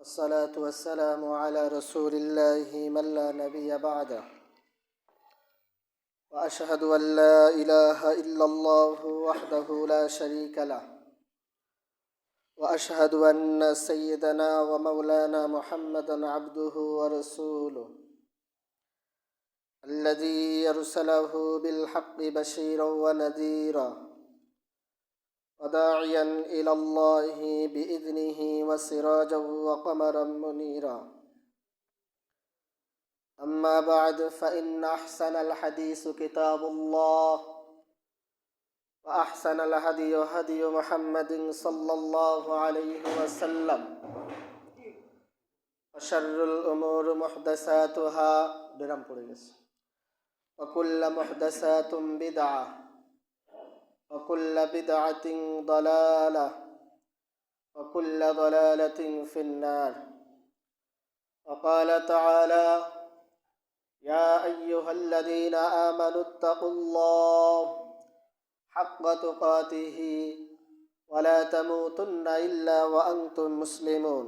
والصلاة والسلام على رسول الله من لا نبي بعده. وأشهد أن لا إله إلا الله وحده لا شريك له. وأشهد أن سيدنا ومولانا محمدا عبده ورسوله. الذي يرسله بالحق بشيرا ونذيرا. وداعيا إلى الله بإذنه وسراجا وقمرا منيرا. أما بعد فإن أحسن الحديث كتاب الله وأحسن الهدي هدي محمد صلى الله عليه وسلم وشر الأمور محدثاتها. درم وكل محدثات بدعة. وكل بدعة ضلالة وكل ضلالة في النار. وقال تعالى يا أيها الذين آمنوا اتقوا الله حق تقاته ولا تموتن إلا وأنتم مسلمون.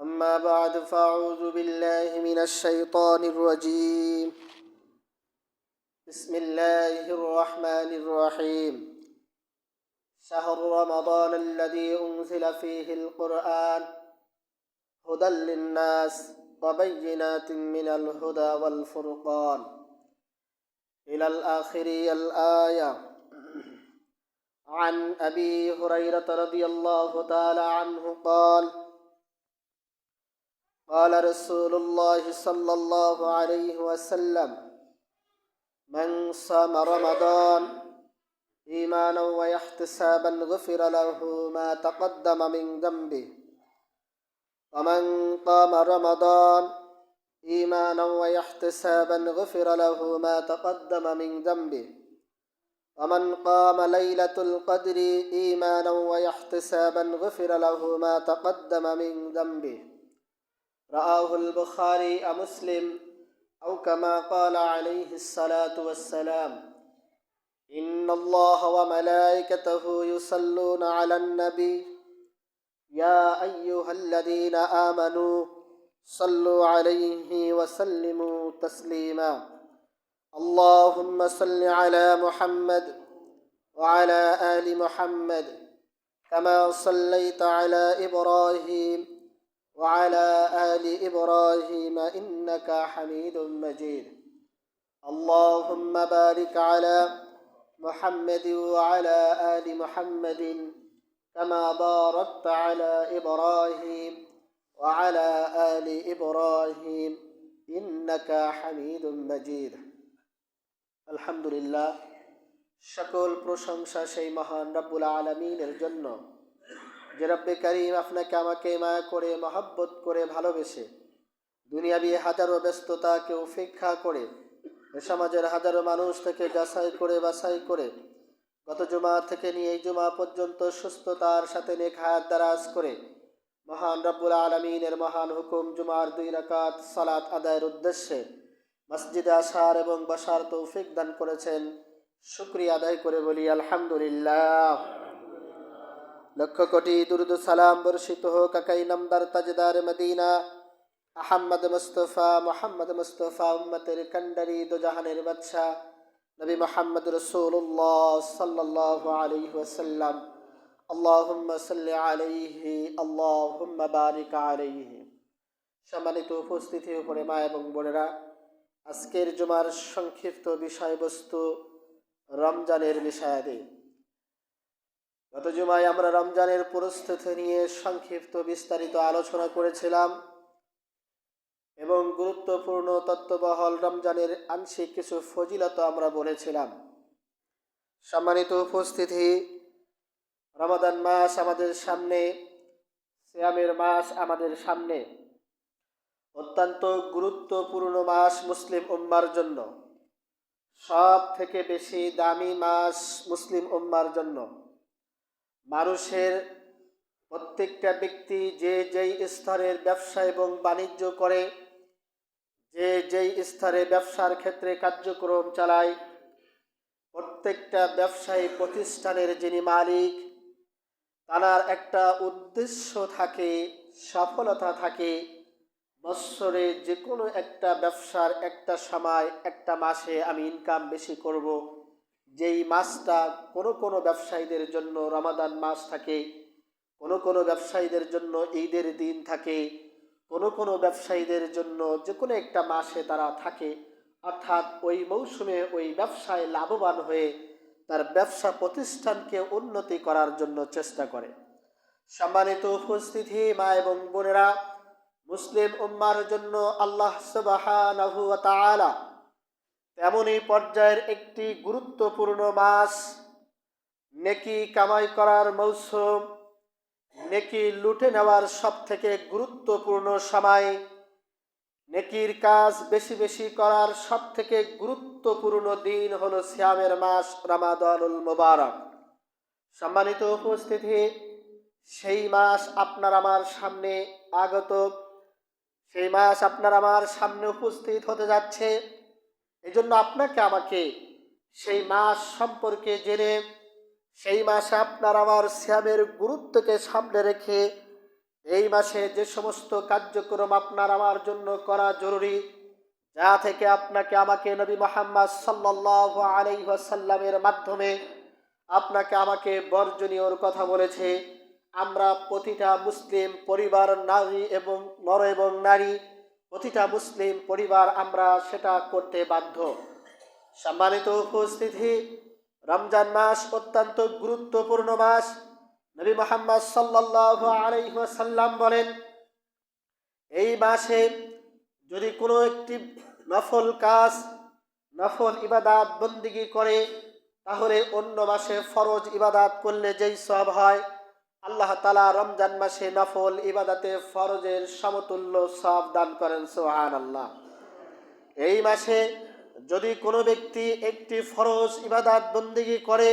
أما بعد فأعوذ بالله من الشيطان الرجيم. بسم الله الرحمن الرحيم. شهر رمضان الذي أنزل فيه القرآن. هدى للناس وبينات من الهدى والفرقان. إلى الآخر الآية. عن أبي هريرة رضي الله تعالى عنه قال قال رسول الله صلى الله عليه وسلم من صام رمضان إيمانا ويحتسابا غفر له ما تقدم من ذنبه. ومن قام رمضان إيمانا ويحتسابا غفر له ما تقدم من ذنبه. ومن قام ليلة القدر إيمانا ويحتسابا غفر له ما تقدم من ذنبه. رآه البخاري مسلم أو كما قال عليه الصلاة والسلام إن الله وملائكته يصلون على النبي يا أيها الذين آمنوا صلوا عليه وسلموا تسليما. اللهم صل على محمد وعلى آل محمد كما صليت على إبراهيم وعلى آل إبراهيم إنك حميد مجيد اللهم بارك على محمد وعلى آل محمد كما باركت على إبراهيم وعلى آل إبراهيم إنك حميد مجيد الحمد لله সকল প্রশংসা সেই মহান রব্বুল আলমিনের জন্য যে রব্বে করিম আপনাকে আমাকে মায়া করে, মহাব্বত করে, ভালোবেসে দুনিয়াবি হাজারো ব্যস্ততাকে উপেক্ষা করে সমাজের হাজারো মানুষ থেকে যাচাই করে, বাছাই করে গত জুমা থেকে নিয়ে এই জুমা পর্যন্ত সুস্থতার সাথে নেখায়াত দারাজ করে মহান রব্বুল আলমিনের মহান হুকুম জুমার দুই রাকাত সালাত আদায়ের উদ্দেশ্যে মসজিদে আসার এবং বসার তৌফিক দান করেছেন। শুক্রিয়া আদায় করে বলি, আলহামদুলিল্লাহ। লক্ষ কোটি দুরুদ সালাম বর্ষিত হোক কাকাই নামদার তাজদার মদিনা। আহম্মদ মুস্তফা, মোহাম্মদ মুস্তফা উম্মতের কন্ডারি দুজাহানের বাচ্চা নবী মোহাম্মদ রসুল্লাহ সাল্লাহ আলাইহি ওয়াসাল্লাম। আল্লাহুম্মা সাল্লি আলাইহি, আল্লাহুম্মা বারিক সম্মানিত উপস্থিতি উপরে মা এবং বোনেরা, আজকের জুমার সংক্ষিপ্ত বিষয়বস্তু রমজানের বিষয়াদি। গত জুমায় আমরা রমজানের পরিস্থিতি নিয়ে সংক্ষিপ্ত বিস্তারিত আলোচনা করেছিলাম এবং গুরুত্বপূর্ণ তত্ত্ববহল রমজানের আংশিক কিছু ফজিলত আমরা বলেছিলাম। সম্মানিত উপস্থিতি, রমাদান মাস আমাদের সামনে শ্যামের মাস আমাদের সামনে। অত্যন্ত গুরুত্বপূর্ণ মাস মুসলিম উম্মার জন্য। সব থেকে বেশি দামি মাস মুসলিম উম্মার জন্য। মানুষের প্রত্যেকটা ব্যক্তি যে যেই স্তরের ব্যবসা এবং বাণিজ্য করে, যে যেই স্তরে ব্যবসার ক্ষেত্রে কার্যক্রম চালায়, প্রত্যেকটা ব্যবসায়ী প্রতিষ্ঠানের যিনি মালিক তার একটা উদ্দেশ্য থাকে, সফলতা থাকে, বৎসরে যে কোনো একটা ব্যবসার একটা সময়, একটা মাসে আমি ইনকাম বেশি করব। যেই মাসটা কোনো কোনো ব্যবসায়ীদের জন্য রমাদান মাস থাকে, কোনো কোনো ব্যবসায়ীদের জন্য ঈদের দিন থাকে, কোনো কোনো ব্যবসায়ীদের জন্য যে কোনো একটা মাসে তারা থাকে। অর্থাৎ ওই মৌসুমে ওই ব্যবসায় লাভবান হয়ে তার ব্যবসা প্রতিষ্ঠানকে উন্নতি করার জন্য চেষ্টা করে। সম্মানিত উপস্থিতি, মা এবং বোনেরা, মুসলিম উম্মার জন্য আল্লাহ তাআলা তেমনই পর্যায়ের একটি গুরুত্বপূর্ণ মাস নেকি কামাই করার মৌসুম, নেকি লুটে নেওয়ার সব থেকে গুরুত্বপূর্ণ সময়, নেকির কাজ বেশি বেশি করার সব থেকে গুরুত্বপূর্ণ দিন হল শ্যামের মাস রামাদানুল মোবারক। সম্মানিত উপস্থিতি, সেই মাস আপনার আমার সামনে আগত, সেই মাস আপনার আমার সামনে উপস্থিত হতে যাচ্ছে। এই জন্য আপনাকে আমাকে সেই মাস সম্পর্কে জেনে, সেই মাসে আপনার আমার শ্যামের গুরুত্বকে সামনে রেখে, এই মাসে যে সমস্ত কার্যক্রম আপনার আমার জন্য করা জরুরি, যা থেকে আপনাকে আমাকে নবী মোহাম্মদ সাল্লাহ আলাইসাল্লামের মাধ্যমে আপনাকে আমাকে বর্জনীয়র কথা বলেছে। আমরা প্রতিটা মুসলিম পরিবার, নারী এবং নর এবং নারী প্রতিটা মুসলিম পরিবার আমরা সেটা করতে বাধ্য। সম্মানিত উপস্থিতি, রমজান মাস অত্যন্ত গুরুত্বপূর্ণ মাস। নবী মোহাম্মদ সাল্লাহ আলাইসাল্লাম বলেন, এই মাসে যদি কোনো একটি নফল কাজ, নফল ইবাদাত বন্দিগি করে, তাহলে অন্য মাসে ফরজ ইবাদাত করলে যেই সব হয় আল্লাহ তালা রমজান মাসে নফল ইবাদাতে ফরজের সমতুল্য সব দান করেন সোহান আল্লাহ এই মাসে যদি কোনো ব্যক্তি একটি ফরজ ইবাদাত বন্দিগি করে,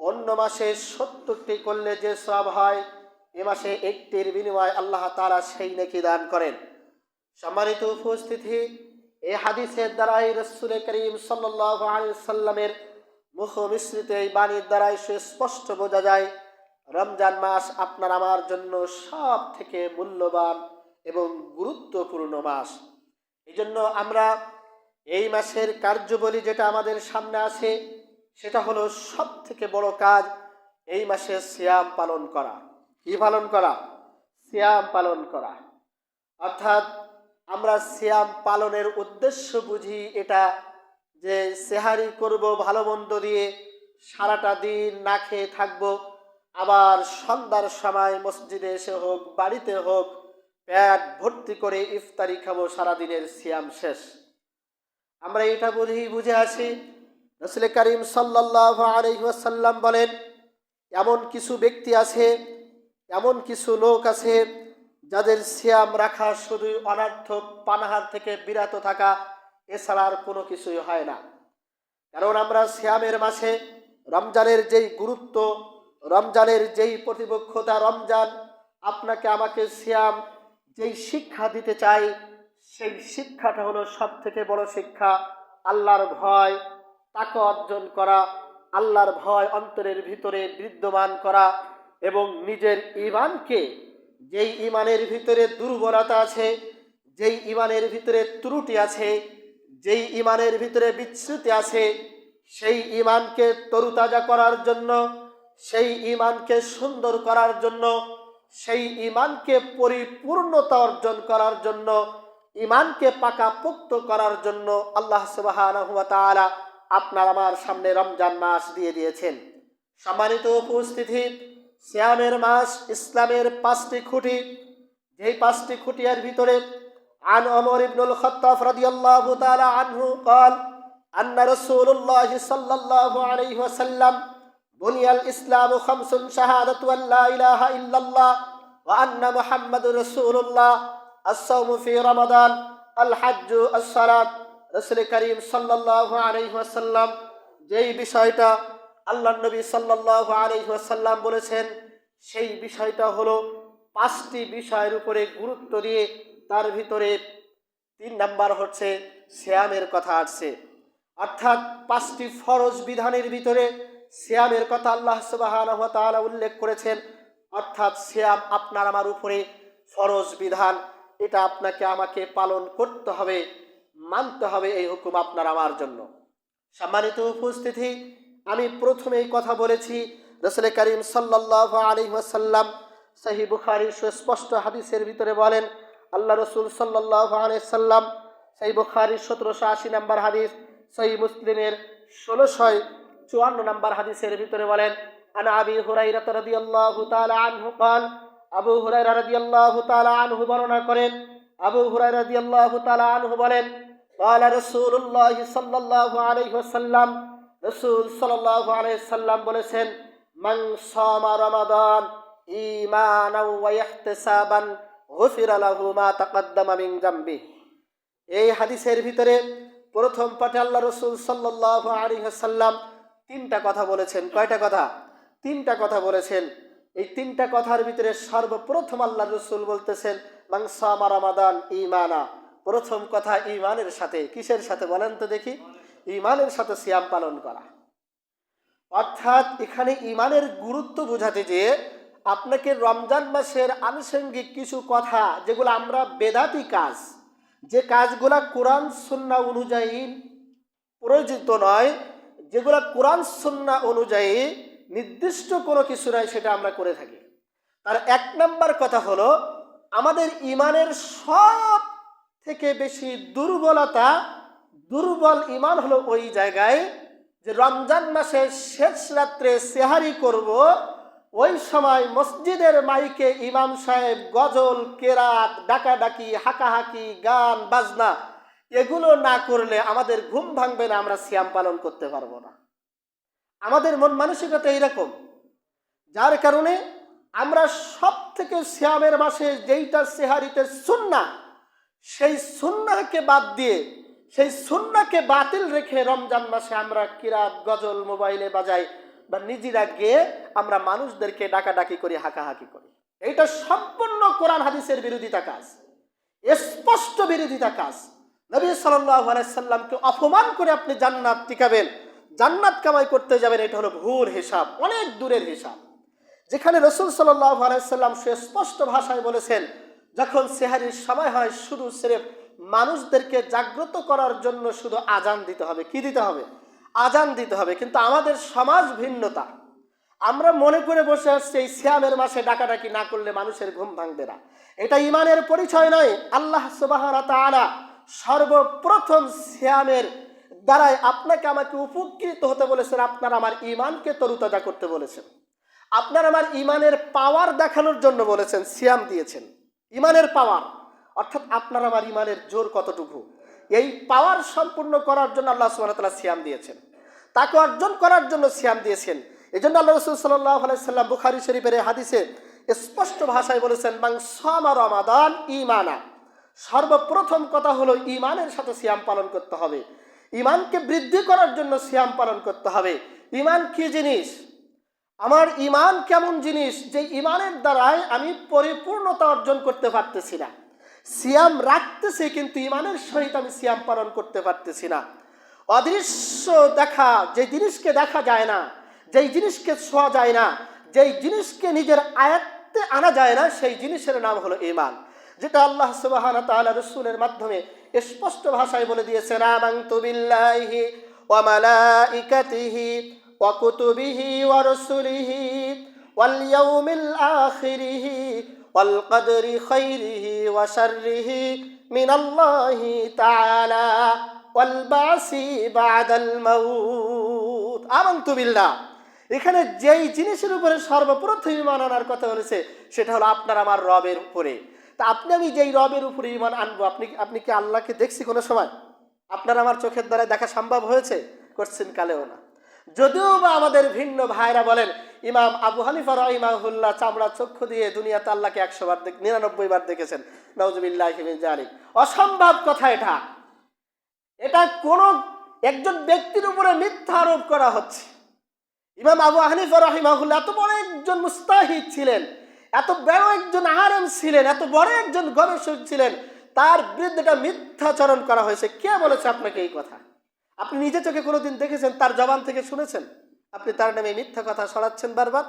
অন্য মাসে সত্তরটি করলে যে সব হয়, এ মাসে একটির বিনিময় আল্লাহ তারা সেই নাকি দান করেন। সম্মানিত উপস্থিতি এই হাদিসের দ্বারাই রসুল করিম সাল্লামের মুখ মিশ্রিত এই বাণীর দ্বারাই সুস্পষ্ট বোঝা যায় রমজান মাস আপনার আমার জন্য সব থেকে মূল্যবান এবং গুরুত্বপূর্ণ মাস। এই জন্য আমরা এই মাসের কার্যবলী যেটা আমাদের সামনে আছে, সেটা হলো সব থেকে বড় কাজ এই মাসে সিয়াম পালন করা। কি পালন করা? সিয়াম পালন করা। অর্থাৎ আমরা সিয়াম পালনের উদ্দেশ্য বুঝি এটা যে সেহারি করব, ভালো মন্দ দিয়ে সারাটা দিন না খেয়ে থাকব আবার সন্ধ্যার সময় মসজিদে এসে হোক, বাড়িতে হোক প্যাট ভর্তি করে ইফতারি খাব, সারাদিনের সিয়াম শেষ। আমরা এটা বুঝি বুঝে আসি, রসুল করিম সাল্লাহ আলহিহাসাল্লাম বলেন, এমন কিছু ব্যক্তি আছে, এমন কিছু লোক আছে, যাদের সিয়াম রাখা শুধুই অনার্থক পানাহার থেকে বিরত থাকা এছাড়া আর কোনো কিছুই হয় না। কারণ আমরা সিয়ামের মাসে রমজানের যেই গুরুত্ব রমজানের যেই প্রতিপক্ষতা রমজান, আপনাকে আমাকে সিয়াম যেই শিক্ষা দিতে চাই, সেই শিক্ষাটা হলো সব থেকে বড় শিক্ষা, আল্লাহর ভয়, তাকে অর্জন করা, আল্লাহর ভয় অন্তরের ভিতরে বিদ্যমান করা এবং নিজের ইমানকে যেই ইমানের ভিতরে দুর্বলতা আছে, যেই ইমানের ভিতরে ত্রুটি আছে, যেই ইমানের ভিতরে বিচ্যুতি আছে, সেই ইমানকে তরুতাজা করার জন্য সেই ইমানকে সুন্দর করার জন্য সেই ইমানকে পরিপূর্ণতা অর্জন করার জন্য ইমানকে পাকাপোক্ত করার জন্য আল্লাহ সুবাহ আপনার আমার সামনে রমজান মাস দিয়ে দিয়েছেন সম্মানিত উপস্থিতি শ্যামের মাস ইসলামের পাঁচটি খুঁটি যেই পাঁচটি খুঁটিয়ার ভিতরে عن عمر بن الخطاب رضي الله تعالى عنه قال أن رسول الله صلى الله عليه وسلم বুনিয়াল ইসলাম খামসুন শাহাদাতু আল্লা ইলাহা ইল্লাল্লাহ ওয়া আন্না মুহাম্মাদুর রাসূলুল্লাহ। আস-সাওমু ফি রমাদান আল হাজ্জু আস-সালাত, রাসূল করিম সাল্লাল্লাহু আলাইহি ওয়াসাল্লাম। যেই বিষয়টা আল্লাহ নবী সাল্লাল্লাহু আলাইহি ওয়াসাল্লাম বলেছেন, সেই বিষয়টা হলো পাঁচটি বিষয়ের উপরে গুরুত্ব দিয়ে তার ভিতরে তিন নাম্বার হচ্ছে শ্যামের কথা আসছে। অর্থাৎ পাঁচটি ফরজ বিধানের ভিতরে শ্যামের কথা আল্লাহ সুবাহ উল্লেখ করেছেন। অর্থাৎ শ্যাম আপনার আমার উপরে ফরজ বিধান। এটা আপনাকে, আমাকে পালন করতে হবে, মানতে হবে এই হুকুম আপনার আমার জন্য। সম্মানিত উপস্থিতি, আমি প্রথমেই কথা বলেছি রসুল করিম সাল্লাহ আলী ওয়াসাল্লাম সাহি বুখারির সুস্পষ্ট হাদিসের ভিতরে বলেন, আল্লাহ রসুল সাল্লাহ আলাইসাল্লাম সেই বুখারির সতেরোশো আশি নম্বর হাদিস, সহি মুসলিমের ষোলোশয় চুয়ান্ন নম্বর হাদিসের ভিতরে বলেন আন আবি হুরাইরা রাদিয়াল্লাহু তাআলা আনহু قال আবু হুরাইরা রাদিয়াল্লাহু তাআলা আনহু বর্ণনা করেন আবু হুরাইরা রাদিয়াল্লাহু তাআলা আনহু বলেন قال رسول الله صلى الله عليه وسلم রসুল সাল্লাল্লাহু আলাইহি সাল্লাম বলেছেন মান সামা রমাদান ঈমানাও ওয়া ইহতিসাবান গুফিরা লাহু মা তাকদ্দামা মিন জামবি এই হাদিসের ভিতরে প্রথম পাঠে আল্লাহ রসুল সাল্লাল্লাহু আলাইহি সাল্লাম তিনটা কথা বলেছেন। কয়টা কথা? তিনটা কথা বলেছেন। এই তিনটা কথার ভিতরে সর্বপ্রথম আল্লাহ রসুল বলতেছেন মাংসামা রমাদান ইমানা প্রথম কথা ইমানের সাথে, কিসের সাথে বলেন তো দেখি? ইমানের সাথে সিয়াম পালন করা। অর্থাৎ এখানে ইমানের গুরুত্ব বোঝাতে যে, আপনাকে রমজান মাসের আনুষঙ্গিক কিছু কথা, যেগুলো আমরা বেদাতি কাজ, যে কাজগুলা কোরআন সুন্না অনুযায়ী প্রয়োজিত নয় যেগুলো কোরআন সুন্না অনুযায়ী নির্দিষ্ট কোনো কিছু নয় সেটা আমরা করে থাকি। তার এক নম্বর কথা হলো, আমাদের ইমানের সব থেকে বেশি দুর্বলতা, দুর্বল ইমান হলো ওই জায়গায় যে রমজান মাসের শেষ রাত্রে সেহারি করব, ওই সময় মসজিদের মাইকে ইমাম সাহেব গজল, কেরাত, ডাকাডাকি, হাকাহাকি, গান, বাজনা এগুলো না করলে আমাদের ঘুম ভাঙবে না, আমরা সিয়াম পালন করতে পারব না। আমাদের মন মানসিকতা এইরকম। যার কারণে আমরা সব থেকে শ্যামের মাসে যেইটা সেহারিতে সুন্না, সেই সুন্নাকে বাদ দিয়ে, সেই সুন্নাকে বাতিল রেখে রমজান মাসে আমরা কিরাত, গজল, মোবাইলে বাজাই বা নিজেরা গিয়ে আমরা মানুষদেরকে ডাকাডাকি করি, হাঁকাহাকি করি। এইটা সম্পূর্ণ কোরআন হাদিসের বিরোধিতা কাজ। স্পষ্ট বিরোধিতা কাজ। নবী সাল্লাহ অপমান করে আপনি জান্নাত টিকাবেন। জান্নাত কামাই করতে যাবেন, এটা হলো ভুল হিসাব, অনেক দূরের হিসাব। যেখানে রসুল সাল্লাহ আলাইসাল্লাম সুস্পষ্ট ভাষায় বলেছেন, যখন সেহারির সময় হয়, শুধু সেরেফ মানুষদেরকে জাগ্রত করার জন্য শুধু আজান দিতে হবে। কি দিতে হবে? আজান দিতে হবে। কিন্তু আমাদের সমাজ ভিন্নতা। আমরা মনে করে বসে আসছি, এই শ্যামের মাসে ডাকাডাকি না করলে মানুষের ঘুম ভাঙবে না। এটা ইমানের পরিচয় নয়। আল্লাহ সুবাহ সর্বপ্রথম শ্যামের দ্বারাই আপনাকে আমাকে উপকৃত হতে বলেছেন, আপনার আমার ইমানকে তরুতাজা করতে বলেছেন। আপনার আমার ইমানের পাওয়ার দেখানোর জন্য বলেছেন সিয়াম দিয়েছেন। ইমানের পাওয়ার অর্থাৎ আপনার আমার ইমানের জোর কতটুকু? এই পাওয়ার সম্পূর্ণ করার জন্য আল্লাহ সুবাহতাল্লাহ সিয়াম দিয়েছেন। তাকে অর্জন করার জন্য সিয়াম দিয়েছেন। এই জন্য আল্লাহ রসুল সাল্লাহ আলাইসাল্লাম বুখারি শরীফের হাদিসে স্পষ্ট ভাষায় বলেছেন বাং সামা রমাদান ইমানা সর্বপ্রথম কথা হলো ইমানের সাথে সিয়াম পালন করতে হবে। ইমানকে বৃদ্ধি করার জন্য সিয়াম পালন করতে হবে। ইমান কি জিনিস? আমার ইমান কেমন জিনিস যে ইমানের দ্বারাই আমি পরিপূর্ণতা অর্জন করতে পারতেছি না। সিয়াম রাখতেছি কিন্তু ইমানের সহিত আমি সিয়াম পালন করতে পারতেছি না। অদৃশ্য দেখা, যে জিনিসকে দেখা যায় না, যেই জিনিসকে ছোঁয়া যায় না, যেই জিনিসকে নিজের আয়ত্তে আনা যায় না, সেই জিনিসের নাম হলো ইমান যেটা আল্লাহ সুবাহ রসুলের মাধ্যমে স্পষ্ট ভাষায় বলে দিয়েছেন, আমান্তু বিল্লাহি ওয়া মালাইকাতিহি ওয়া কুতুবিহি ওয়া রাসূলিহি ওয়াল ইয়াউমিল আখিরিহি ওয়াল কদরি খাইরিহি ওয়া শাররিহি মিনাল্লাহি তাআলা ওয়াল বাসি বাদাল মাউত। আমান্তু বিল্লাহ। এখানে যেই জিনিসের উপরে সর্বপ্রথম ইমান কথা বলেছে, সেটা হলো আপনার আমার রবের উপরে। তা আপনি, আমি যেই রবের উপরে ইমান আনব, আপনি আপনি কি আল্লাহকে দেখছি কোনো সময়? আপনার আমার চোখের দ্বারা দেখা সম্ভব হয়েছে? করছেন কালেও না। যদিও বা আমাদের ভিন্ন ভাইরা বলেন, ইমাম আবু হানিফা রহিমাহুল্লাহ চামড়া চক্ষু দিয়ে দুনিয়াতে আল্লাহকে একশো বার দেখ, নিরানব্বই বার দেখেছেন। নজবিল্লাহ জালিক অসম্ভব কথা এটা। এটা কোনো, একজন ব্যক্তির উপরে মিথ্যা আরোপ করা হচ্ছে। ইমাম আবু হানিফা রহিমাহুল্লাহ এত বড় একজন মুস্তাহিদ ছিলেন। এত বড় একজন আহারম ছিলেন, এত বড় একজন গবেষক ছিলেন, তার বিরুদ্ধে এটা মিথ্যাচরণ করা হয়েছে। কে বলেছে আপনাকে এই কথা? আপনি নিজে চোখে কোনোদিন দেখেছেন, তার জবান থেকে শুনেছেন? আপনি তার নামে মিথ্যা কথা সরাচ্ছেন বারবার?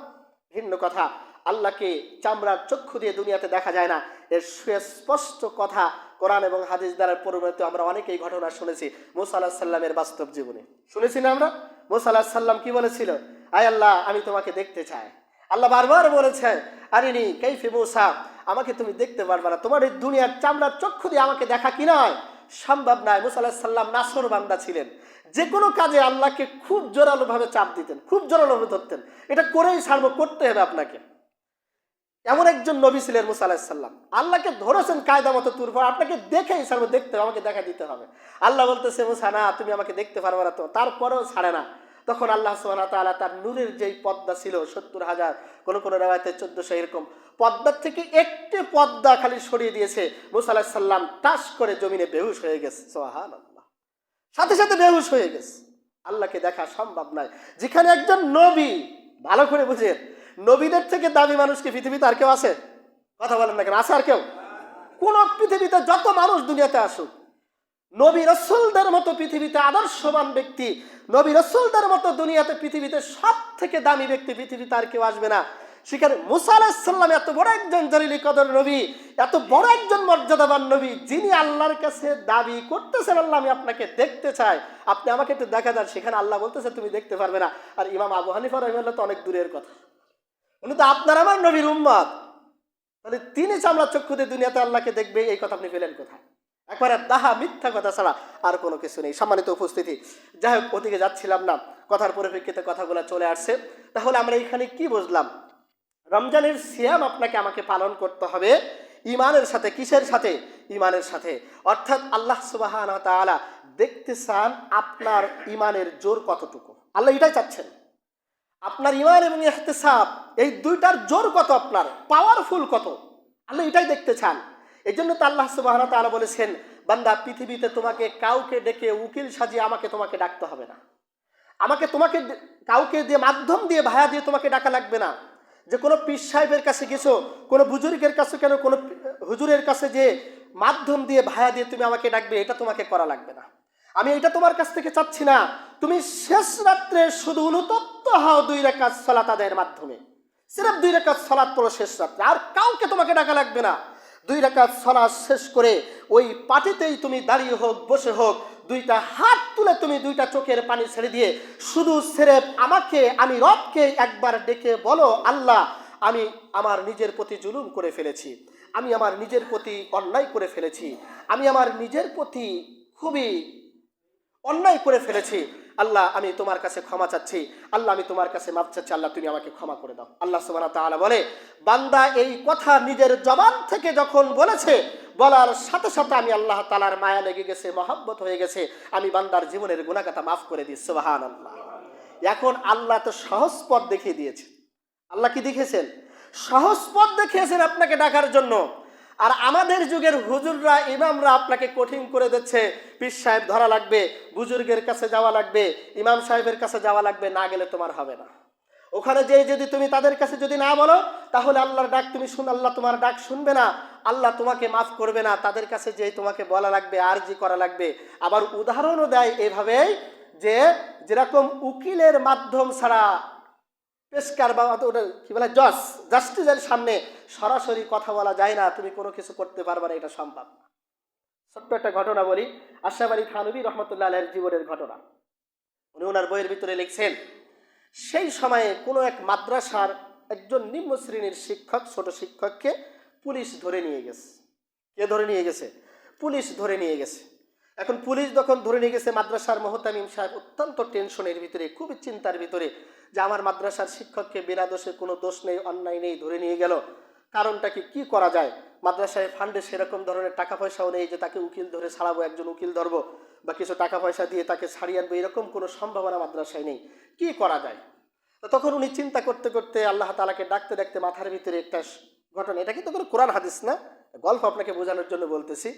ভিন্ন কথা। আল্লাহকে চামড়ার চক্ষু দিয়ে দুনিয়াতে দেখা যায় না। এর সুস্পষ্ট কথা কোরআন এবং হাদিস দ্বারা পরিণত আমরা অনেকেই ঘটনা শুনেছি মুসা আল্লাহ সাল্লামের বাস্তব জীবনে। শুনেছি না আমরা? মুসা আল্লাহ সাল্লাম কি বলেছিল? আয় আল্লাহ, আমি তোমাকে দেখতে চাই। আল্লাহ বারবার বলেছে, আরিনি, কেইফে মুসা, আমাকে তুমি দেখতে পারবে না। তোমার এই দুনিয়ার চামড়ার চক্ষু দিয়ে আমাকে দেখা কি নয়? সম্ভব নয়, মুসা আল্লাহ সাল্লাম নাসর বান্দা ছিলেন। যে কোনো কাজে আল্লাহকে খুব জোরালোভাবে চাপ দিতেন, খুব জোরালোভাবে ধরতেন। এটা করেই ছাড়বো করতে হবে আপনাকে। এমন একজন নবী ছিলেন মুসা আলাহিসাল্লাম আল্লাহকে ধরেছেন কায়দা মতো তুর পর, আপনাকে দেখেই ছাড়বো দেখতে হবে, আমাকে দেখা দিতে হবে। আল্লাহ বলতেছে, মুসা, না, তুমি আমাকে দেখতে পারবে না তো, তারপরেও ছাড়ে না। তখন আল্লাহ সুবাহ তাআলা তার নূরের যেই পদ্মা ছিল, সত্তর হাজার, কোনো কোনো রেওয়ায়তে চোদ্দশো এরকম, পদ্মার থেকে একটি পদ্মা খালি সরিয়ে দিয়েছে। মুসা সাল্লাম টাস করে জমিনে বেহুশ হয়ে গেছে। সোহান আল্লাহ সাথে সাথে বেহুশ হয়ে গেছে। আল্লাহকে দেখা সম্ভব নয়। যেখানে একজন নবী, ভালো করে বুঝেন নবীদের থেকে দামি মানুষ কি পৃথিবীতে আর কেউ আছে? কথা বলেন না কেন, আছে আর কেউ? কোন পৃথিবীতে যত মানুষ দুনিয়াতে আসুক নবী রসুলদের মতো পৃথিবীতে আদর্শবান ব্যক্তি, নবী রসুলদের মতো দুনিয়াতে পৃথিবীতে সব থেকে দামি ব্যক্তি পৃথিবীতে আর কেউ আসবে না। সেখানে মুসা আলাহিসাল্লাম এত বড় একজন জলিলি কদর নবী, এত বড় একজন মর্যাদাবান নবী, যিনি আল্লাহর কাছে দাবি করতেছেন, আল্লাহ আমি আপনাকে দেখতে চাই। আপনি আমাকে একটু দেখা যান, সেখানে আল্লাহ বলতেছে, তুমি দেখতে পারবে না। আর ইমাম আবু হানিফা রহিমাল্লাহ তো অনেক দূরের কথা। উনি তো আপনার আমার নবীর উম্মত। তাহলে তিনি চামড়া চক্ষুতে দুনিয়াতে আল্লাহকে দেখবে, এই কথা আপনি পেলেন কোথায়? একবারে তাহা মিথ্যা কথা ছাড়া আর কোনো কিছু নেই। সম্মানিত উপস্থিতি, যাই হোক, ওদিকে যাচ্ছিলাম না, কথার পরিপ্রেক্ষিতে কথাগুলো চলে আসছে। তাহলে আমরা এখানে কি বুঝলাম? রমজানের সিয়াম আপনাকে আমাকে পালন করতে হবে ইমানের সাথে, কিসের সাথে? ইমানের সাথে। অর্থাৎ আল্লাহ সুবাহ দেখতে চান আপনার ইমানের জোর কতটুকু। আল্লাহ এটাই চাচ্ছেন। আপনার ইমান এবং ইহতেসাব, এই দুইটার জোর কত আপনার? পাওয়ারফুল কত? আল্লাহ এটাই দেখতে চান। এই জন্য তো আল্লাহ সুবাহ তাআলা বলেছেন, বান্দা, পৃথিবীতে তোমাকে কাউকে ডেকে উকিল সাজিয়ে আমাকে তোমাকে ডাকতে হবে না। আমাকে তোমাকে কাউকে দিয়ে মাধ্যম দিয়ে ভায়া দিয়ে তোমাকে ডাকা লাগবে না। যে কোনো পীর সাহেবের কাছে গেছো, কোনো বুজুর্গের কাছে কেন, কোনো হুজুরের কাছে যে মাধ্যম দিয়ে ভায়া দিয়ে তুমি আমাকে ডাকবে, এটা তোমাকে করা লাগবে না। আমি এটা তোমার কাছ থেকে চাচ্ছি না। তুমি শেষ রাত্রে শুধু অনুতপ্ত হও দুই রেখাত সলাত আদায়ের মাধ্যমে। সিরাপ দুই রেখাত সলাৎ পড়ো শেষ রাত্রে। আর কাউকে তোমাকে ডাকা লাগবে না। দুই রাকাত সলা শেষ করে ওই পাটিতেই তুমি দাঁড়িয়ে হোক, বসে হোক, দুইটা হাত তুলে তুমি দুইটা চোখের পানি ছেড়ে দিয়ে শুধু ছেড়ে আমাকে, আমি রবকে একবার ডেকে বলো, আল্লাহ, আমি আমার নিজের প্রতি জুলুম করে ফেলেছি। আমি আমার নিজের প্রতি অন্যায় করে ফেলেছি। আমি আমার নিজের প্রতি খুবই অন্যায় করে ফেলেছি। আল্লাহ, আমি তোমার কাছে ক্ষমা চাচ্ছি। আল্লাহ, আমি তোমার কাছে মাপ চাচ্ছি। আল্লাহ, তুমি আমাকে ক্ষমা করে দাও। আল্লাহ সুবহানাহু ওয়া তাআলা বলে, বান্দা এই কথা নিজের জবান থেকে যখন বলেছে, বলার সাথে সাথে আমি আল্লাহ তালার মায়া লেগে গেছে, মহব্বত হয়ে গেছে, আমি বান্দার জীবনের গুণাগাতা মাফ করে দিই। সুবহানাল্লাহ। এখন আল্লাহ তো সহজ পথ দেখিয়ে দিয়েছে। আল্লাহ কি দেখেছেন? সহজ পথ দেখিয়েছেন আপনাকে ডাকার জন্য। আর আমাদের যুগের হুজুররা, ইমামরা আপনাকে কঠিন করে দিচ্ছে। পীর সাহেব ধরা লাগবে, বুজুর্গের কাছে যাওয়া লাগবে, ইমাম সাহেবের কাছে যাওয়া লাগবে, না গেলে তোমার হবে না। ওখানে যে যদি তুমি তাদের কাছে যদি না বলো, তাহলে আল্লাহর ডাক তুমি শুন, আল্লাহ তোমার ডাক শুনবে না। আল্লাহ তোমাকে মাফ করবে না। তাদের কাছে যে তোমাকে বলা লাগবে, আরজি করা লাগবে। আবার উদাহরণও দেয় এভাবেই যে, যেরকম উকিলের মাধ্যম ছাড়া পেশকার বা ওটা কি বলে, জজ, জাস্টিসের সামনে সরাসরি কথা বলা যায় না, তুমি কোনো কিছু করতে পারবে না, এটা সম্ভব না। ছোট্ট একটা ঘটনা বলি আশাফ আলী থানবী রহমতুল্লাহ আলের জীবনের ঘটনা। উনি ওনার বইয়ের ভিতরে লিখছেন, সেই সময়ে কোনো এক মাদ্রাসার একজন নিম্ন শ্রেণির শিক্ষক, ছোট শিক্ষককে পুলিশ ধরে নিয়ে গেছে। কে ধরে নিয়ে গেছে? পুলিশ ধরে নিয়ে গেছে। এখন পুলিশ যখন ধরে নিয়ে গেছে মাদ্রাসার মোহতামিম সাহেব, অত্যন্ত টেনশনের ভিতরে, খুবই চিন্তার ভিতরে যে আমার মাদ্রাসার শিক্ষককে বিনা দোষে কোনো দোষ নেই, অন্যায় নেই, ধরে নিয়ে গেল। কারণটা কি? কি করা যায়? মাদ্রাসায় ফান্ডে সেরকম ধরনের টাকা পয়সাও নেই যে তাকে উকিল ধরে ছাড়াবো, একজন উকিল ধরবো, বা কিছু টাকা পয়সা দিয়ে তাকে ছাড়িয়ে আনব, এরকম কোনো সম্ভাবনা মাদ্রাসায় নেই। কি করা যায়? তো তখন উনি চিন্তা করতে করতে আল্লাহ তালাকে ডাকতে ডাকতে মাথার ভিতরে একটা ঘটনা, এটা কিন্তু কোনো কোরআন হাদিস না, গল্প আপনাকে বোঝানোর জন্য বলতেছি।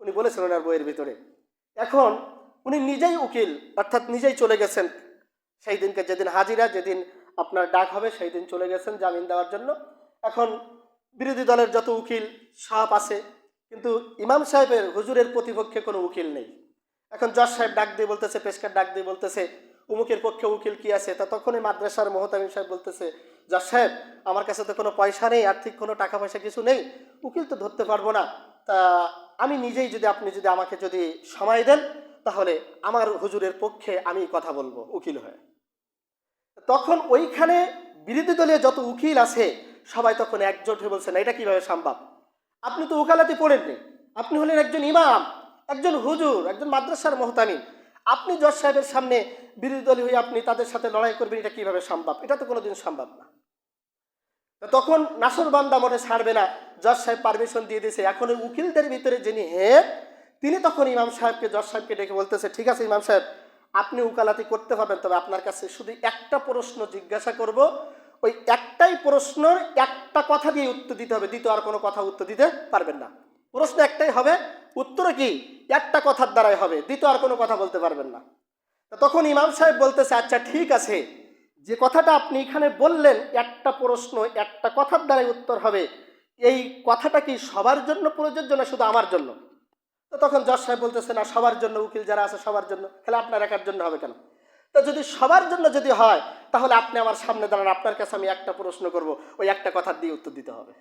উনি বলেছেন ওনার বইয়ের ভিতরে। এখন উনি নিজেই উকিল, অর্থাৎ নিজেই চলে গেছেন। সেই দিনকে যেদিন হাজিরা, যেদিন আপনার ডাক হবে, সেই দিন চলে গেছেন জামিন দেওয়ার জন্য। এখন বিরোধী দলের যত উকিল, সাপ আছে, কিন্তু ইমাম সাহেবের হুজুরের প্রতিপক্ষে কোনো উকিল নেই। এখন জজ সাহেব ডাক দিয়ে বলতেছে, পেশকার ডাক দিয়ে বলতেছে, উমুকের পক্ষে উকিল কি আছে? তা তখনই মাদ্রাসার মোহতামিম সাহেব বলতেছে যা সাহেব, আমার কাছে তো কোনো পয়সা নেই, আর্থিক কোনো টাকা পয়সা কিছু নেই, উকিল তো ধরতে পারব না। তা আমি নিজেই যদি আপনি যদি আমাকে যদি সময় দেন, তাহলে আমার হুজুরের পক্ষে আমি কথা বলব উকিল হয়ে। তখন ওইখানে বিরোধী দলীয় যত উকিল আছে, সবাই তখন একজোট হয়ে বলছে, না, এটা কীভাবে সম্ভব? আপনি তো উকালাতি পড়েননি। আপনি হলেন একজন ইমাম, একজন হুজুর, একজন মাদ্রাসার মহতামিম আপনি জজ সাহেবের সামনে বিরোধী দলীয় হয়ে আপনি তাদের সাথে লড়াই করবেন, এটা কীভাবে সম্ভব? এটা তো কোনোদিন সম্ভব না। তো তখন নাসর বান্দা মনে ছাড়বে না, জজ সাহেব পারমিশন দিয়ে দিয়েছে। এখন ওই উকিলদের ভিতরে যিনি হেড তিনি তখন ইমাম সাহেবকে, জজ সাহেবকে ডেকে বলতেছে, ঠিক আছে ইমাম সাহেব, আপনি উকালাতি করতে পারবেন, তবে আপনার কাছে শুধু একটা প্রশ্ন জিজ্ঞাসা করব। ওই একটাই প্রশ্নের একটা কথা দিয়ে উত্তর দিতে হবে, দ্বিতীয় আর কোনো কথা উত্তর দিতে পারবেন না। প্রশ্ন একটাই হবে, উত্তর কি? একটা কথার দ্বারাই হবে, দ্বিতীয় আর কোনো কথা বলতে পারবেন না। তখন ইমাম সাহেব বলতেছে আচ্ছা ঠিক আছে যে কথাটা আপনি এখানে বললেন, একটা প্রশ্ন, একটা কথার দ্বারাই উত্তর হবে। এই কথাটা কি সবার জন্য প্রযোজ্য না শুধু আমার জন্য? তো তখন জজ সাহেব বলতেছে, না, সবার জন্য উকিল যারা আছে, সবার জন্য। তাহলে আপনার একার জন্য হবে কেন? তো যদি সবার জন্য যদি হয়, তাহলে আপনি আমার সামনে দাঁড়ান, আপনার কাছে আমি একটা প্রশ্ন করব, ওই একটা কথা দিয়ে উত্তর দিতে হবে।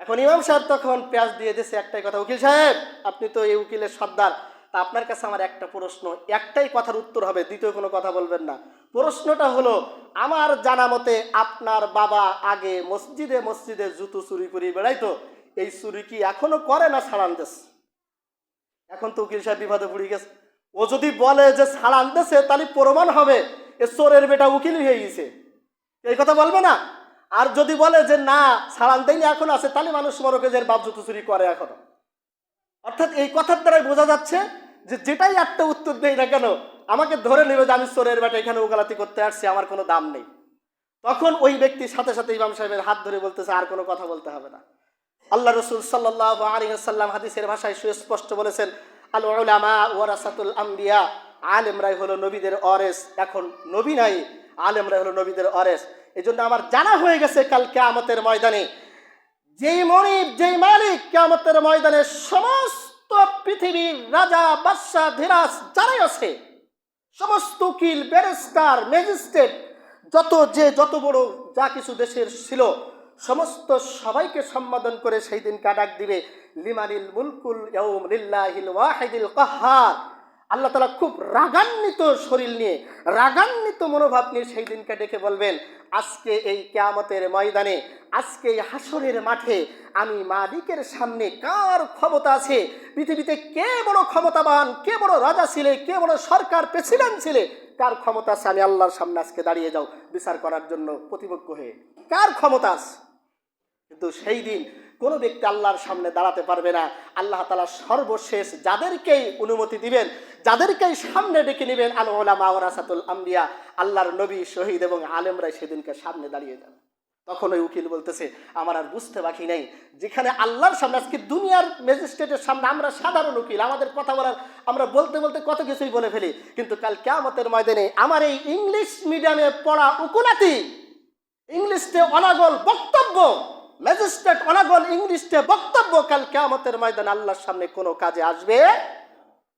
এখন ইমাম সাহেব তখন পেঁয়াজ দিয়ে দিয়েছে একটাই কথা, উকিল সাহেব, আপনি তো এই উকিলের সর্দার। তা আপনার কাছে আমার একটা প্রশ্ন। একটাই কথার উত্তর হবে, দ্বিতীয় কোনো কথা বলবেন না। প্রশ্নটা হলো, আমার জানা মতে আপনার বাবা আগে মসজিদে মসজিদে জুতো চুরি করে বেড়াইতো। এই চুরি কি এখনও করে না ছাড়ান দেশ? এখন তো উকিল সাহেব বিপদে পড়ে গেছে। ও যদি বলে যে ছাড়ান দেশে, তাহলে প্রমাণ হবে, এ চোরের বেটা উকিল হয়ে গেছে। এই কথা বলবে না? আর যদি বলে যে না ছাড়ান দেয়নি এখন আছে, তাহলে মানুষ মরকে যে বাপ জুতো চুরি করে এখনও। অর্থাৎ এই কথার দ্বারাই বোঝা যাচ্ছে যে যেটাই একটা উত্তর দেই না কেন, আমাকে ধরে নেবে যে আমি চোরের বেটা, এখানে ওকালাতি করতে আসছি, আমার কোনো দাম নেই। তখন ওই ব্যক্তির সাথে সাথে ইমাম সাহেবের হাত ধরে বলতেছে, আর কোনো কথা বলতে হবে না। আল্লাহ রসুল সাল্লাহ আলিহাল্লাম হাদিসের ভাষায় সুস্পষ্ট বলেছেন আল উলামা ওয়ারাসাতুল আম্বিয়া আলেমরাই হলো নবীদের অরেস। এখন নবী নাই, আলেমরাই হলো নবীদের অরেস। এই জন্য আমার জানা হয়ে গেছে কাল কেয়ামতের ময়দানে, যেই মনিব, যেই মালিক কেয়ামতের ময়দানে সমস্ত পৃথিবীর রাজা, বাদশাহ, ধীরাজ যারাই আছে, সমস্ত উকিল, ব্যারিস্টার, ম্যাজিস্ট্রেট, যত যে যত বড় যা কিছু দেশের ছিল, সমস্ত সবাইকে সম্বোধন করে সেই দিন কাটাক দিবে, লিমানিল মুলকুল ইয়াউম লিল্লাহিল ওয়াহিদিল কাহ্হার আল্লাহ তালা খুব রাগান্বিত শরীর নিয়ে, রাগান্বিত মনোভাব নিয়ে সেই দিনকে ডেকে বলবেন, আজকে এই কেয়ামতের ময়দানে, আজকে এই হাসরের মাঠে আমি মালিকের সামনে কার ক্ষমতা আছে? পৃথিবীতে কে বড় ক্ষমতাবান, কে বড় রাজা ছিলে, কে বড় সরকার প্রেসিডেন্ট ছিলে, কার ক্ষমতা আছে? আমি আল্লাহর সামনে আজকে দাঁড়িয়ে যাও বিচার করার জন্য প্রতিপক্ষ হয়ে। কার ক্ষমতা আছে? কিন্তু সেই দিন কোনো ব্যক্তি আল্লাহর সামনে দাঁড়াতে পারবে না। আল্লাহ তালা সর্বশেষ যাদেরকেই অনুমতি দিবেন, যাদেরকেই সামনে ডেকে নেবেন, আল ওলামা ওরাসাতুল আম্বিয়া, আল্লাহর নবী, শহীদ এবং আলেমরাই সেদিনকে সামনে দাঁড়িয়ে যান তখন ওই উকিল বলতেছে, আমার আর বুঝতে বাকি নেই। যেখানে আল্লাহর সামনে, আজকে দুনিয়ার ম্যাজিস্ট্রেটের সামনে আমরা সাধারণ উকিল, আমাদের কথা বলার, আমরা বলতে বলতে কত কিছুই বলে ফেলি, কিন্তু কাল কেয়ামতের ময়দানে আমার এই ইংলিশ মিডিয়ামে পড়া উকুলাতি ইংলিশে অনাগল বক্তব্য ম্যাজিস্ট্রেট অনাগল ইংলিশে বক্তব্য, কাল কেয়ামতের ময়দানে আল্লাহর সামনে কোনো কাজে আসবে?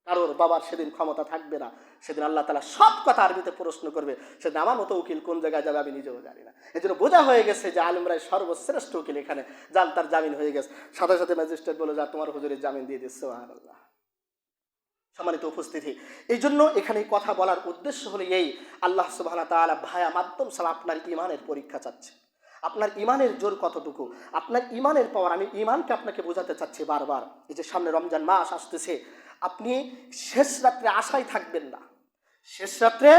কারোর বাবার সেদিন ক্ষমতা থাকবে না। সেদিন আল্লাহ তালা সব কথা আরবিতে প্রশ্ন করবে। সেদিন আমার মতো উকিল কোন জায়গায় যাবে আমি নিজেও জানি না। এই জন্য বোঝা হয়ে গেছে যে আলিমরাই সর্বশ্রেষ্ঠ উকিল এখানে। যান তার জামিন হয়ে গেছে। সাথে সাথে ম্যাজিস্ট্রেট বলে, যা তোমার হুজুরের জামিন দিয়ে দিচ্ছে আল্লাহ সম্মানিত উপস্থিতি। এই জন্য এখানে কথা বলার উদ্দেশ্য হলো এই। আল্লাহ সুবাহ তাআলা ভায়া মাধ্যম ছাড়া আপনার ইমানের পরীক্ষা চাচ্ছে। আপনার ইমানের জোর কতটুকু? আপনার ইমানের পাওয়ার আমি ইমানকে আপনাকে বোঝাতে চাচ্ছি বারবার। এই যে সামনে রমজান মাস আসতেছে, আপনি শেষ রাত্রে আশায় থাকবেন না। শেষ রাত্রে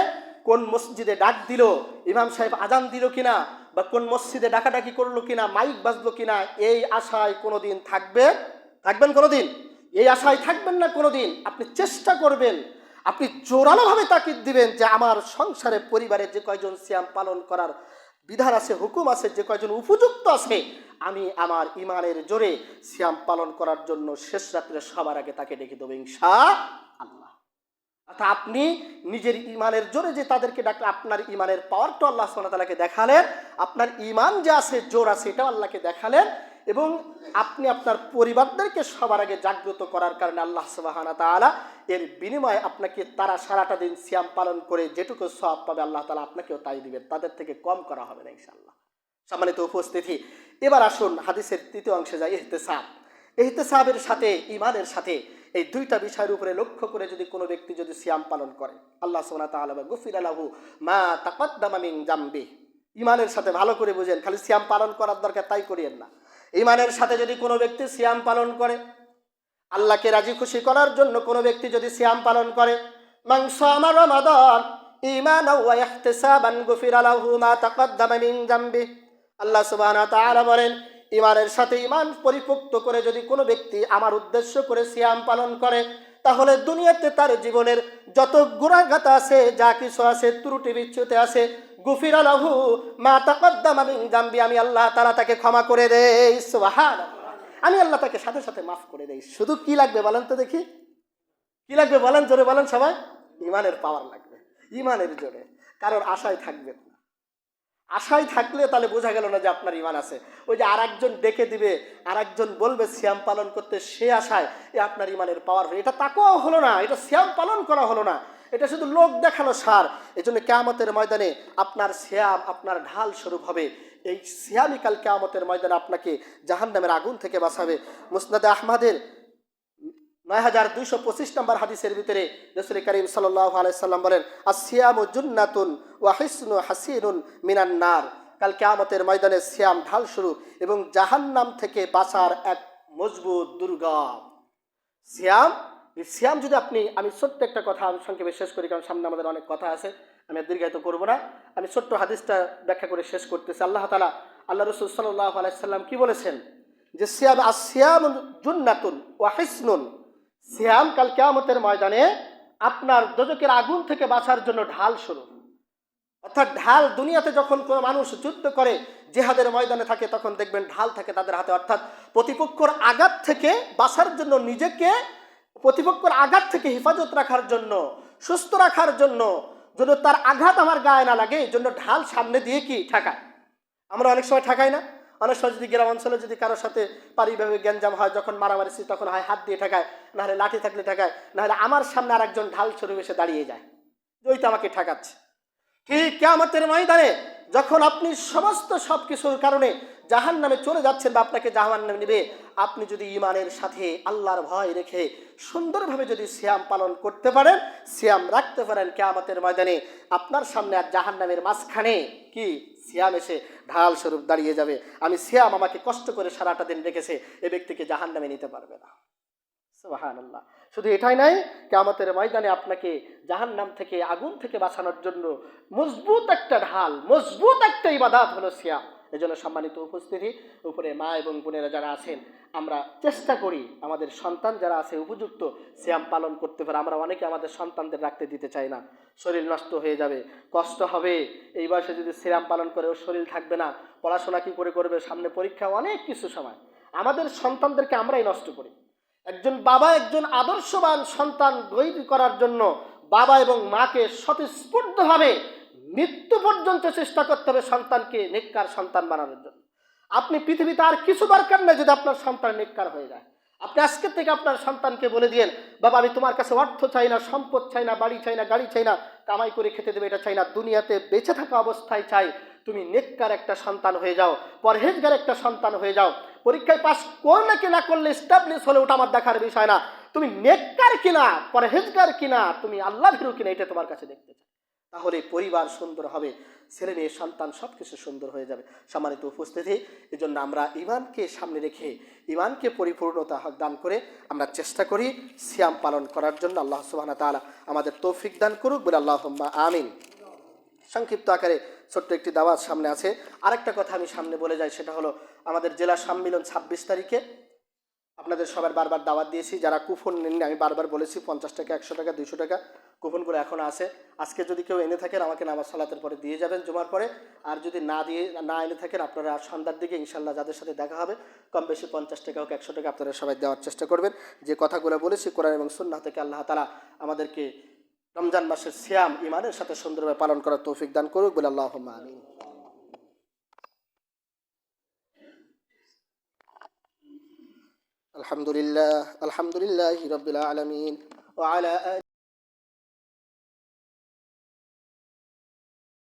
কোন মসজিদে ডাক দিল, ইমাম সাহেব আজান দিল কিনা, বা কোন মসজিদে ডাকাডাকি করল কিনা, মাইক বাজলো কিনা, এই আশায় কোনোদিন থাকবেন থাকবেন কোনোদিন? এই আশায় থাকবেন না কোনোদিন? আপনি চেষ্টা করবেন, আপনি জোরালোভাবে তাকিদ দিবেন যে আমার সংসারে, পরিবারে যে কয়জন সিয়াম পালন করার বিধান আছে, হুকুম আছে, যে কয়জন উপযুক্ত আছে, আমি আমার ইমানের জোরে শ্যাম পালন করার জন্য শেষ রাত্রে সবার আগে তাকে ডেকে দেবো ইনশা আল্লাহ অর্থাৎ আপনি নিজের ইমানের জোরে যে তাদেরকে ডাক আপনার ইমানের পাওয়ারটা আল্লাহ তালাকে দেখালেন, আপনার ইমান যে আছে, জোর আছে, এটাও আল্লাহকে দেখালেন এবং আপনি আপনার পরিবারদেরকে সবার আগে জাগ্রত করার কারণে আল্লাহ সুবাহানা তাআলা এর বিনিময়ে আপনাকে তারা সারাটা দিন সিয়াম পালন করে যেটুকু সব পাবে আল্লাহ তালা আপনাকেও তাই দিবেন। তাদের থেকে কম করা হবে না ইনশাল্লাহ সম্মানিত উপস্থিতি, এবার আসুন হাদিসের তৃতীয় অংশে যাই, ইহতেসাব। ইহতেসাবের সাথে ইমানের সাথে এই দুইটা বিষয়ের উপরে লক্ষ্য করে যদি কোনো ব্যক্তি যদি সিয়াম পালন করে, আল্লাহ সোনা তাআলা গুফির আলাহু মা তাকাদ্দামা মিন জামবি ইমানের সাথে ভালো করে বুঝেন, খালি সিয়াম পালন করার দরকার তাই করিয়েন না। ইমানের সাথে যদি কোনো ব্যক্তি সিয়াম পালন করে, আল্লাহকে রাজি খুশি করার জন্য কোনো ব্যক্তি যদি সিয়াম পালন করে, মাংস আমার রমাদান ইমান ওয়া ইহতিসাবান গুফিরা লাহু মা তাকাদ্দামা মিন জামবি। আল্লাহ সুবহানাহু ওয়া তাআলা বলেন ইমানের সাথে ইমান পরিপুক্ত করে যদি কোনো ব্যক্তি আমার উদ্দেশ্য করে সিয়াম পালন করে, তাহলে দুনিয়াতে তার জীবনের যত গুণাঘাত আছে, যা কিছু আছে, ত্রুটি বিচ্ছুতে আছে গুফিরা লাহু মা তাকাদ্দামা মিন জামবি আমি আল্লাহ তাআলা তাকে ক্ষমা করে দেই। সুবহানাল্লাহ। আমি আল্লাহ তাকে সাথে সাথে মাফ করে দেই। শুধু কি লাগবে বলেন তো দেখি? কি লাগবে বলেন? জোরে বলেন সবাই। ইমানের পাওয়ার লাগবে। ইমানের জোরে। কারোর আশায় থাকবে না। আশায় থাকলে তাহলে বোঝা গেল না যে আপনার ইমান আছে। ওই যে আর একজন ডেকে দিবে আর একজন বলবে শ্যাম পালন করতে সে আশায় এ আপনার ইমানের পাওয়ার এটা তাকেও হলো না। এটা শ্যাম পালন করা হলো না। এটা শুধু লোক দেখানো সার। এই জন্য কেয়ামতের ময়দানে আপনার শ্যাম আপনার ঢাল স্বরূপ হবে। এই শ্যামই কাল কেয়ামতের ময়দানে আপনাকে জাহান্নামের আগুন থেকে বাঁচাবে। মুসনাদে আহমাদের নয় হাজার দুইশো পঁচিশ নম্বর হাদিসের ভিতরে রসুল করিম সাল্লাহ আলাইসাল্লাম বলেন আসিয়াম জুন্নাতুন ওয়াহিসনু হাসিনুন মিনান নার। কাল কেয়ামতের ময়দানে শ্যাম ঢাল শুরু এবং জাহান্নাম থেকে বাঁচার এক মজবুত দুর্গম শ্যাম এই শ্যাম যদি আপনি, আমি ছোট্ট একটা কথা আমি সংক্ষেপে শেষ করি, কারণ সামনে আমাদের অনেক কথা আছে, আমি দীর্ঘায়িত করব না। আমি ছোট্ট হাদিসটা ব্যাখ্যা করে শেষ করতেছি। আল্লাহ তালা আল্লাহ রসুল সাল্লাহ আলাইসাল্লাম কি বলেছেন? যে শ্যাম আসিয়াম জুন্নাতুন ওয়াহিসনুন সিয়াম কাল কেয়ামতের ময়দানে আপনার দোজকের আগুন থেকে বাঁচার জন্য ঢাল শুরু অর্থাৎ ঢাল দুনিয়াতে যখন কোনো মানুষ যুদ্ধ করে, জেহাদের ময়দানে থাকে, তখন দেখবেন ঢাল থাকে তাদের হাতে। অর্থাৎ প্রতিপক্ষর আঘাত থেকে বাঁচার জন্য নিজেকে প্রতিপক্ষর আঘাত থেকে হেফাজত রাখার জন্য, সুস্থ রাখার জন্য, যেন তার আঘাত আমার গায়ে না লাগে, এই জন্য ঢাল সামনে দিয়ে কি ঠাকায়? আমরা অনেক সময় ঠেকাই না। অনেক সময় যদি গ্রাম অঞ্চলে যদি কারোর সাথে পারিবারিক গ্যাঞ্জাম হয়, যখন মারামারি তখন হয় হাত দিয়ে ঠেকায়, নাহলে লাঠি থাকলে ঠেকায়, নাহলে আমার সামনে আর একজন ঢাল ছড়ে এসে দাঁড়িয়ে যায়। ওই তো আমাকে ঠেকাচ্ছে। ঠিক কেয়ামতের ময়দানে যখন আপনি সমস্ত সব কিছুর কারণে জাহান নামে চলে যাচ্ছেন বা আপনাকে জাহান নামে নেবে, আপনি যদি ইমানের সাথে আল্লাহর ভয় রেখে সুন্দরভাবে যদি শ্যাম পালন করতে পারেন শ্যাম রাখতে পারেন কেয়ামতের ময়দানে, আপনার সামনে আর জাহান নামের মাঝখানে কি? শ্যাম এসে ঢাল স্বরূপ দাঁড়িয়ে যাবে। আমি শ্যাম আমাকে কষ্ট করে সারাটা দিন রেখেছে, এ ব্যক্তিকে জাহান নামে নিতে পারবে না। সুবহানাল্লাহ। শুধু এটাই নাই, কেয়ামতের ময়দানে আপনাকে জাহান নাম থেকে, আগুন থেকে বাঁচানোর জন্য মজবুত একটা ঢাল, মজবুত একটা ইবাদাত হলো সিয়াম। এজন্য সম্মানিত উপস্থিতি, উপরে মা এবং বোনেরা যারা আছেন, আমরা চেষ্টা করি আমাদের সন্তান যারা আছে উপযুক্ত সিয়াম পালন করতে পারে। আমরা অনেকে আমাদের সন্তানদের রাখতে দিতে চাই না। শরীর নষ্ট হয়ে যাবে, কষ্ট হবে। এই বয়সে যদি সিয়াম পালন করে, ওর শরীর থাকবে না, পড়াশোনা কি করে করবে? সামনে পরীক্ষা, অনেক কিছু সময়। আমাদের সন্তানদেরকে আমরাই নষ্ট করি। একজন বাবা, একজন আদর্শবান সন্তান তৈরি করার জন্য বাবা এবং মাকে স্বতঃস্ফূর্তভাবে মৃত্যু পর্যন্ত চেষ্টা করতে হবে সন্তানকে নেককার সন্তান বানানোর জন্য। আপনি পৃথিবীতে আর কিছু দরকার নেই যদি আপনার সন্তান নেককার হয়ে যায়। আপনি আজকের থেকে আপনার সন্তানকে বলে দিয়েন, বাবা, আমি তোমার কাছে অর্থ চাই না, সম্পদ চাই না, বাড়ি চাই না, গাড়ি চাই না, কামাই করে খেতে দেবে, এটা চাই না। দুনিয়াতে বেঁচে থাকা অবস্থায় চাই তুমি নেককার একটা সন্তান হয়ে যাও, পরহেজগার একটা সন্তান হয়ে যাও। পরীক্ষায় পাশ করলে কি না করলে স্টাবলিশ হলে ওটা আমার দেখার বিষয় না। তুমি নেককার কিনা পরহেজগার কিনা তুমি আল্লাহ ভীরু কিনা এটা তোমার কাছে দেখতে তাহলে পরিবার সুন্দর হবে, ছেলে মেয়ে সন্তান সব কিছু সুন্দর হয়ে যাবে। সম্মানিত উপস্থিতি এই জন্য আমরা ইমানকে সামনে রেখে ইমানকে পরিপূর্ণতা দান করে আমরা চেষ্টা করি সিয়াম পালন করার জন্য। আল্লাহ সুবাহ তাআলা আমাদের তৌফিক দান করুক, বলে আল্লাহ আমিন। সংক্ষিপ্ত আকারে ছোট্ট একটি দাওয়াত সামনে আছে। আরেকটা কথা আমি সামনে বলে যাই, সেটা হলো আমাদের জেলা সম্মিলন ছাব্বিশ তারিখে। আপনাদের সবার বারবার দাওয়াত দিয়েছি। যারা কুপন নেননি, আমি বারবার বলেছি, পঞ্চাশ টাকা, একশো টাকা, দুইশো টাকা কুপনগুলো এখনও আছে। আজকে যদি কেউ এনে থাকেন, আমাকে নামাজ সালাতের পরে দিয়ে যাবেন জমার পরে। আর যদি না দিয়ে, না এনে থাকেন, আপনারা সন্ধ্যার দিকে ইনশাল্লাহ যাদের সাথে দেখা হবে, কম বেশি পঞ্চাশ টাকা হোক, একশো টাকা আপনারা সবাই দেওয়ার চেষ্টা করবেন। যে কথাগুলো বলেছি, কোরআন এবং সুন্নাহ থেকে আল্লাহ তালা আমাদেরকে রমজান মাসের সিয়াম ইমানের সাথে সুন্দরভাবে পালন করার তৌফিক দান করুক বলে আল্লাহ আমিন আলহামদুলিল্লাহ আলহামদুলিল্লাহ রবিল আলমিন وعلى آله